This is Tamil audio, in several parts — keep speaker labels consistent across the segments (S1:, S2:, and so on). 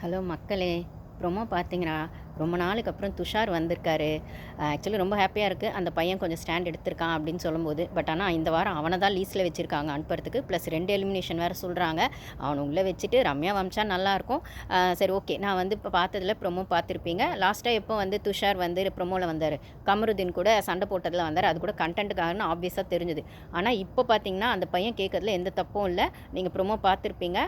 S1: ஹலோ மக்களே ப்ரொமோ பார்த்தீங்கன்னா ரொம்ப நாளுக்கு அப்புறம் துஷார் வந்திருக்காரு. ஆக்சுவலி ரொம்ப ஹாப்பியாக இருக்குது அந்த பையன் கொஞ்சம் ஸ்டாண்ட் எடுத்திருக்கான் அப்படின்னு சொல்லும்போது. பட் ஆனால் இந்த வாரம் அவனை தான் லீஸில் வச்சுருக்காங்க அனுப்புறதுக்கு. ப்ளஸ் ரெண்டு எலிமினேஷன் வேறு சொல்கிறாங்க அவனை உள்ளே வச்சுட்டு ரம்யா வம்சா நல்லாயிருக்கும் சரி ஓகே நான் வந்து இப்போ பார்த்ததில் ப்ரொமோ பார்த்துருப்பீங்க. லாஸ்ட்டாக எப்போ வந்து துஷார் வந்து ப்ரொமோவில் வந்தார்? கமருதீன் கூட சண்டை போட்டதில் வந்தார். அது கூட கண்டென்ட்டுக்காகனு ஆப்வியஸாக தெரிஞ்சுது. ஆனால் இப்போ பார்த்தீங்கன்னா அந்த பையன் கேட்கறதுல எந்த தப்பும் இல்லை. நீங்கள் ப்ரொமோ பார்த்துருப்பீங்க.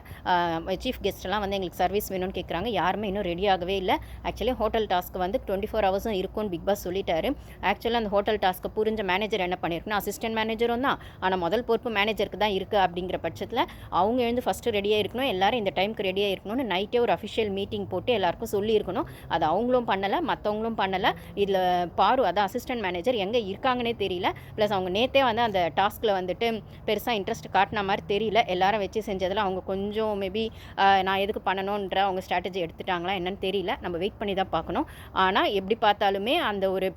S1: சீஃப் கெஸ்ட்லாம் வந்து எங்களுக்கு சர்வீஸ் வேணும்னு கேட்குறாங்க. யாருமே இன்னும் ரெடி ஆகவே இல்லை. ஆக்சுவலி ஹோட்டல் டாஸ்க் வந்து டுவெண்ட்டி ஃபோர் ஹவர்ஸும் இருக்கும்னு பிக் பாஸ் சொல்லிட்டாரு. ஆக்சுவலாக அந்த ஹோட்டல் டாஸ்க்கு புரிஞ்ச மேனேஜர் என்ன பண்ணியிருக்குன்னா அசிஸ்டன்ட் மேனேஜரும் தான். ஆனால் முதல் பொறுப்பு மேனேஜருக்கு தான் இருக்குது அப்படிங்கிற பட்சத்தில் அவங்க எழுந்து ஃபஸ்ட்டு ரெடியாக இருக்கணும் எல்லாரும் இந்த டைமுக்கு ரெடியாக இருக்கணும்னு நைட்டே ஒரு அஃபிஷியல் மீட்டிங் போட்டு எல்லாருக்கும் சொல்லியிருக்கணும். அது அவங்களும் பண்ணலை மற்றவங்களும் பண்ணலை. இதில் பாரு அதான் அசிஸ்டன்ட் மேனேஜர் எங்கே இருக்காங்கன்னே தெரியல. ப்ளஸ் அவங்க நேற்றே வந்து அந்த டாஸ்கில் வந்துட்டு பெருசாக இன்ட்ரெஸ்ட் காட்டின மாதிரி தெரியல. எல்லாரும் வச்சு செஞ்சதில் அவங்க கொஞ்சம் மேபி நான் எதுக்கு பண்ணணுன்ற அவங்க ஸ்ட்ராட்டஜி எடுத்துட்டாங்களா என்னன்னு தெரியல. நம்ம வெயிட் பண்ணி தான் பார்க்கணும் ஆனால் எப்படி பார்த்தாலுமே அந்த ஒரு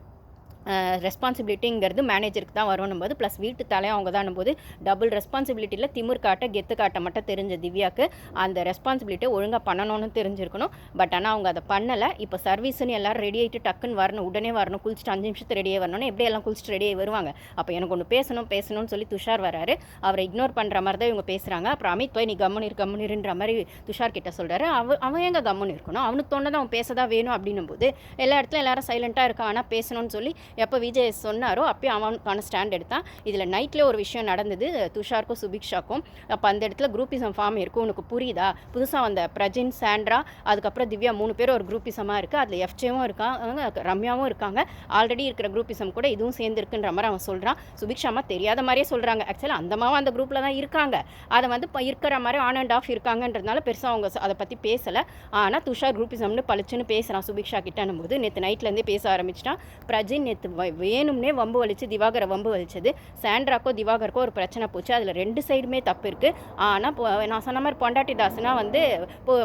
S1: ரெஸ்பான்சிபிலிட்டிங்கிறது மேனேஜருக்கு தான் வரணும் போது ப்ளஸ் வீட்டு தலையும் அவங்க தான் போது டபுள் ரெஸ்பான்சிபிலிட்டியில் திமிர் காட்ட கெத்து காட்ட மட்டும் தெரிஞ்ச திவ்யாவுக்கு அந்த ரெஸ்பான்சிபிலிட்டியை ஒழுங்காக பண்ணணும்னு தெரிஞ்சிருக்கணும். பட் ஆனால் அவங்க அதை பண்ணலை. இப்போ சர்வீஸ்னு எல்லோரும் ரெடி ஆகிட்டு டக்குன்னு வரணும் உடனே வரணும் குளிச்சுட்டு அஞ்சு நிமிஷத்து ரெடியாக வரணும்னு எப்படி எல்லாம் குளிச்சுட்டு ரெடியாக வருவாங்க. அப்போ எனக்கு ஒன்று பேசணும் பேசணும்னு சொல்லி துஷார் வராரு. அவரை இக்னோர் பண்ணுற மாதிரி தான் இவங்க பேசுகிறாங்க அப்புறம் அமித் போய் நீ கம்முன்னு கம்முனிருன்ற மாதிரி துஷார் கிட்ட சொல்கிறாரு அவ அவன் எங்கே கம்முன்னு இருக்கணும்? அவனுக்கு தோணுதான் அவன் பேசதான் வேணும் அப்படின்னும் போது எல்லா இடத்துலையும் எல்லாரும் சைலண்ட்டாக இருக்கான். ஆனால் பேசணும்னு சொல்லி எப்போ விஜய் சொன்னாரோ அப்போயே அவனுக்கான ஸ்டாண்ட் எடுத்தான். இதில் நைட்டில் ஒரு விஷயம் நடந்தது துஷாருக்கும் சுபிக்ஷாக்கும். அப்போ அந்த இடத்துல குரூப்பிசம் ஃபார்ம் இருக்கும் உனக்கு புரியுதா? புதுசாக வந்த பிரஜின் சாண்ட்ரா அதுக்கப்புறம் திவ்யா மூணு பேர் ஒரு குரூப்பிசமாக இருக்குது அதில் எஃப்ஜேவும் இருக்காங்க ரம்யாவும் இருக்காங்க. ஆல்ரெடி இருக்கிற குரூப்பிசம் கூட இதுவும் சேர்ந்துருக்குன்ற மாதிரி அவன் சொல்கிறான் சுபிக்ஷாமா தெரியாத மாதிரியே சொல்கிறாங்க ஆக்சுவலாக அந்தமாவும் அந்த குரூப்பில் தான் இருக்காங்க. அதை வந்து இப்போ இருக்கிற மாதிரி ஆன் அண்ட் ஆஃப் இருக்காங்கன்றதுனால பெருசாக அவங்க அதை பற்றி பேசலை. ஆனால் துஷார் குரூப்பிசம்னு பளிச்சுன்னு பேசுகிறான் சுபிக்ஷா கிட்டனும் போது. நேற்று நைட்லேருந்தே பேச ஆரம்பிச்சிட்டான். பிரஜின் நேற்று வேணும்னே வம்பு வலிச்சு திவாகரை வம்பு வலிச்சது. சாண்ட்ராக்கோ திவாகருக்கோ ஒரு பிரச்சனை போச்சு. அதில் ரெண்டு சைடுமே தப்பு இருக்குது ஆனால் நான் சொன்ன மாதிரி பொண்டாட்டி தாஸ்னா வந்து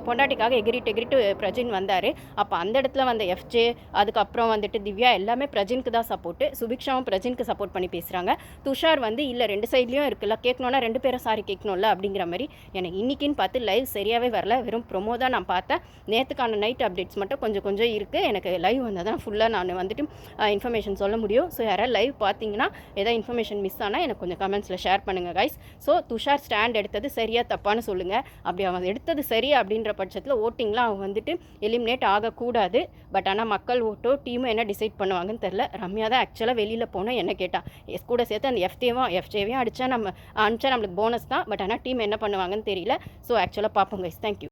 S1: பொண்டாட்டிக்காக எகிரிட்டு எகிரிட்டு பிரஜின் வந்தார். அப்போ அந்த இடத்துல வந்த எஃப்ஜே அதுக்கப்புறம் வந்துட்டு திவ்யா எல்லாமே பிரஜினுக்கு தான் சப்போர்ட்டு சுபிக்ஷாவும் பிரஜினுக்கு சப்போர்ட் பண்ணி பேசுகிறாங்க துஷார் வந்து இல்லை ரெண்டு சைட்லேயும் இருக்குல்ல. கேட்கணுன்னா ரெண்டு பேரும் சாரி கேட்கணும்ல அப்படிங்கிற மாதிரி. எனக்கு இன்றைக்கின்னு பார்த்து லைவ் சரியாகவே வரல. வெறும் ப்ரொமோ தான் நான் பார்த்தேன். நேற்றுக்கான நைட் அப்டேட்ஸ் மட்டும் கொஞ்சம் கொஞ்சம் இருக்குது எனக்கு லைவ் வந்தால் தான் ஃபுல்லாக நான் வந்துட்டு இன்ஃபர்மேஷன் இன்ஃபர்மேஷன் சொல்ல முடியும். ஸோ யாராவது லைவ் பார்த்தீங்கன்னா ஏதாவது இன்ஃபர்மேஷன் மிஸ் ஆனால் எனக்கு கொஞ்சம் கமெண்ட்ஸில் ஷேர் பண்ணுங்கள் கைஸ் ஸோ துஷார் ஸ்டாண்ட் எடுத்தது சரியாக தப்பான்னு சொல்லுங்கள் அப்படி அவன் எடுத்தது சரி அப்படின்ற பட்சத்தில் ஓட்டிங்லாம் அவன் வந்துட்டு எலிமினேட் ஆகக்கூடாது. பட் ஆனால் மக்கள் ஓட்டோ டீமும் என்ன டிசைட் பண்ணுவாங்கன்னு தெரில ரம்யா தான் ஆக்சுவலாக வெளியில் போனால் என்ன கேட்டால் எஸ் கூட சேர்த்து அந்த எஃப்டேவும் எஃப்ஜேவையும் அடித்தா நம்ம அனுப்பிச்சா நம்மளுக்கு போனஸ் தான். பட் ஆனால் டீம் என்ன பண்ணுவாங்கன்னு தெரியல. ஸோ ஆக்சுவலாக பார்ப்போம் கைஸ் தேங்க்யூ